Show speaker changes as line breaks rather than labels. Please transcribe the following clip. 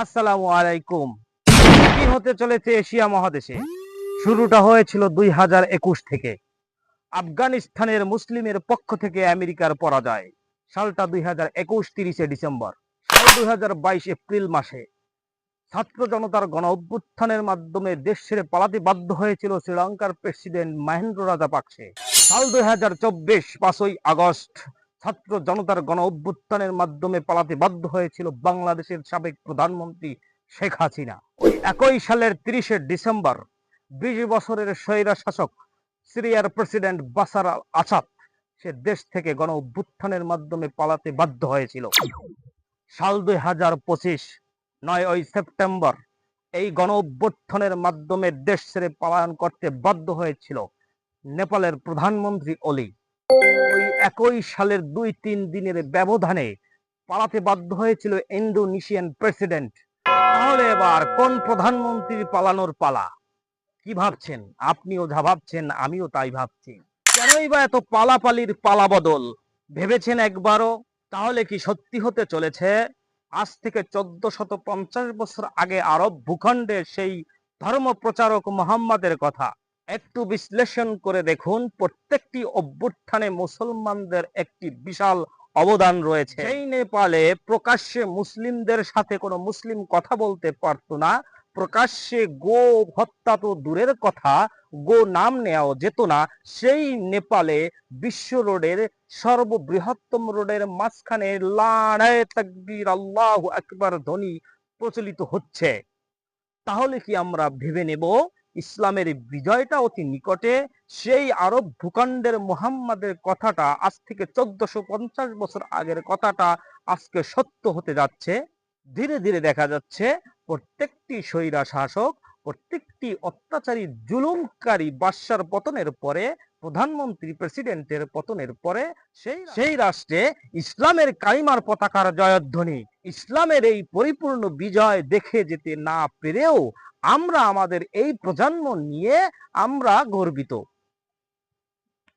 আসসালামু আলাইকুম। কি হতে চলেছে এশিয়া মহাদেশে? শুরুটা হয়েছিল দুই হাজার একুশ থেকে। আফগানিস্তানের মুসলিমের পক্ষ থেকে আমেরিকার পরাজয়। সালটা দুই হাজার একুশ তিরিশে ডিসেম্বর। সাল দুই হাজার বাইশ এপ্রিল মাসে। ছাত্র জনতার গণ অভ্যুত্থানের মাধ্যমে দেশ ছেড়ে পালাতে বাধ্য হয়েছিল শ্রীলঙ্কার প্রেসিডেন্ট মহেন্দ্র রাজাপাকসে। সাল দুই হাজার চব্বিশ পাঁচই আগস্ট। ছাত্র জনতার গণ অভ্যুত্থানের মাধ্যমে পালাতে বাধ্য হয়েছিল বাংলাদেশের সাবেক প্রধানমন্ত্রী শেখ হাসিনা। ওই একই সালের তিরিশে ডিসেম্বর, বিশ বছরের স্বৈরা শাসক, সিরিয়ার প্রেসিডেন্ট বাসার আল আসাদ, সে দেশ থেকে গণ অভ্যুত্থানের মাধ্যমে পালাতে বাধ্য হয়েছিল। সাল দুই হাজার পঁচিশ, নয় ওই সেপ্টেম্বর, এই গণ অভ্যুত্থানের মাধ্যমে দেশ ছেড়ে পলায়ন করতে বাধ্য হয়েছিল নেপালের প্রধানমন্ত্রী অলি। ওই একই সালের দুই তিন দিনের ব্যবধানে পালাতে বাধ্য হয়েছিল ইন্দোনেশিয়ান প্রেসিডেন্ট। তাহলে এবার কোন প্রধানমন্ত্রীর পালানোর পালা? কি ভাবছেন? আপনিও যা ভাবছেন, আমিও তাই ভাবছি। কেনই বা এত পালাপালির পালা বদল ভেবেছেন একবারও? তাহলে কি সত্যি হতে চলেছে? আজ থেকে চোদ্দ শত পঞ্চাশ বছর আগে আরব ভূখণ্ডের সেই ধর্ম প্রচারক মোহাম্মদের কথা। একটু বিশ্লেষণ করে দেখুন প্রত্যেকটি অভ্যুত্থানে মুসলমানদের একটি বিশাল অবদান রয়েছে। এই নেপালে প্রকাশ্যে মুসলিমদের সাথে কোনো মুসলিম কথা বলতে পারতো না প্রকাশ্যে গো হত্যা তো দূরের কথা গো নাম নেওয়াও যেত না সেই নেপালে বিশ্ব রোডের সর্ববৃহত্তম রোডের মাঝখানে লাড়ায় তাকবীর আল্লাহ আকবার ধ্বনি প্রচলিত হচ্ছে। তাহলে কি আমরা ভেবে নেব? ইসলামের বিজয়টা অতি নিকটে, সেই আরব ভূখণ্ডের মুহাম্মাদের কথাটা আজ থেকে চোদ্দশো পঞ্চাশ বছর আগের কথাটা আজকে সত্য হতে যাচ্ছে। ধীরে ধীরে দেখা যাচ্ছে প্রত্যেকটি স্বৈরা শাসক, প্রত্যেকটি অত্যাচারী, জুলুমকারী বাদশার পতনের পরে, প্রধানমন্ত্রী, প্রেসিডেন্টের পতনের পরে সেই সেই রাষ্ট্রে ইসলামের কালিমার পতাকার জয়ধ্বনি। ইসলামের এই পরিপূর্ণ বিজয় দেখে যেতে না পেরেও আমরা আমাদের এই প্রজন্ম নিয়ে আমরা গর্বিত।